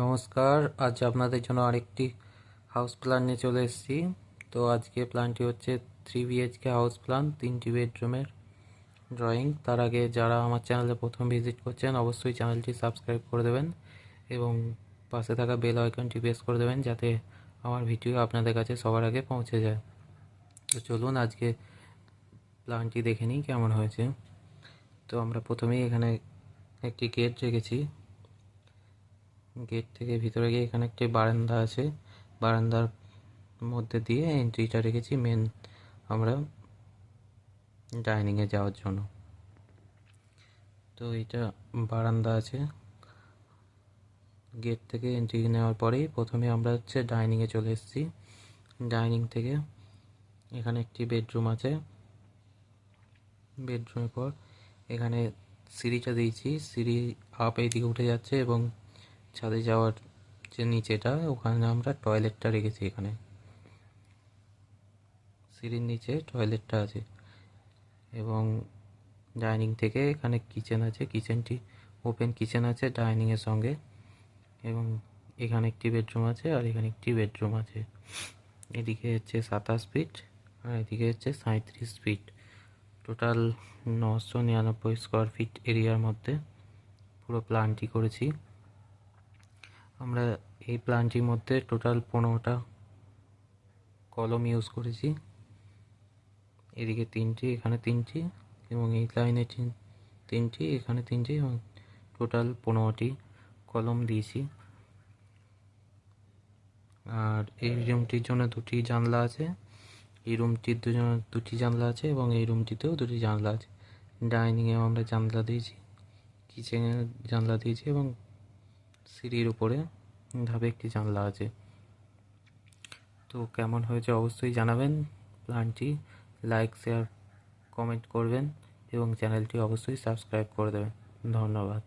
নমস্কার, আজ আপনাদের জন্য আরেকটি হাউস প্ল্যান নিয়ে চলে এসেছি। তো আজকে প্ল্যানটি হচ্ছে থ্রি বিএইচকে হাউস প্ল্যান তিনটি বেডরুমের ড্রয়িং তার আগে যারা আমার চ্যানেলে প্রথম ভিজিট করছেন, অবশ্যই চ্যানেলটি সাবস্ক্রাইব করে দেবেন এবং পাশে থাকা বেল আইকনটি প্রেস করে দেবেন যাতে আমার ভিডিও আপনাদের কাছে সবার আগে পৌঁছে যায়। তো চলুন আজকে প্ল্যানটি দেখে নিই কেমন হয়েছে। তো আমরা প্রথমেই এখানে একটি গেট রেখেছি। গেট থেকে ভিতরে গিয়ে এখানে একটি বারান্দা আছে। বারান্দার মধ্যে দিয়ে এন্ট্রিটা রেখেছি মেন আমরা ডাইনিংয়ে যাওয়ার জন্য। তো এটা বারান্দা আছে। গেট থেকে এন্ট্রি নেওয়ার পরেই প্রথমে আমরা হচ্ছে ডাইনিংয়ে চলে এসেছি। ডাইনিং থেকে এখানে একটি বেডরুম আছে। বেডরুমের পর এখানে সিঁড়িটা দিয়েছি। সিঁড়ি আপ এইদিকে উঠে যাচ্ছে এবং ছাদে যাওয়ার যে নিচেটা, ওখানে আমরা টয়লেটটা রেখেছি এখানে। সিঁড়ির নিচে টয়লেটটা আছে। এবং ডাইনিং থেকে এখানে কিচেন আছে। কিচেনটি ওপেন কিচেন আছে ডাইনিংয়ের সঙ্গে। এবং এখানে একটি বেডরুম আছে আর এখানে একটি বেডরুম আছে। এদিকে হচ্ছে সাতাশ ফিট আর এদিকে হচ্ছে সাঁত্রিশ ফিট টোটাল নশো নিরানব্বই স্কোয়ার ফিট এরিয়ার মধ্যে পুরো প্ল্যানটি করেছি। আমরা এই প্ল্যানটির মধ্যে টোটাল পনেরোটা কলম ইউজ করেছি। এদিকে তিনটি, এখানে তিনটি এবং এই লাইনে তিনটি, এখানে তিনটি এবং টোটাল পনেরোটি কলম দিয়েছি। আর এই রুমটির জন্য দুটি জানলা আছে, এই রুমটির দুজন, দুটি জানলা আছে এবং এই রুমটিতেও দুটি জানলা আছে। ডাইনিংয়েও আমরা জানলা দিয়েছি কিচেনে জানলা দিয়েছি এবং সিঁড়ির উপরে ধাপে একটি জানলা আছে। তো কেমন হয়েছে অবশ্যই জানাবেন। প্ল্যানটি লাইক, শেয়ার, কমেন্ট করবেন এবং চ্যানেলটি অবশ্যই সাবস্ক্রাইব করে দেবেন। ধন্যবাদ।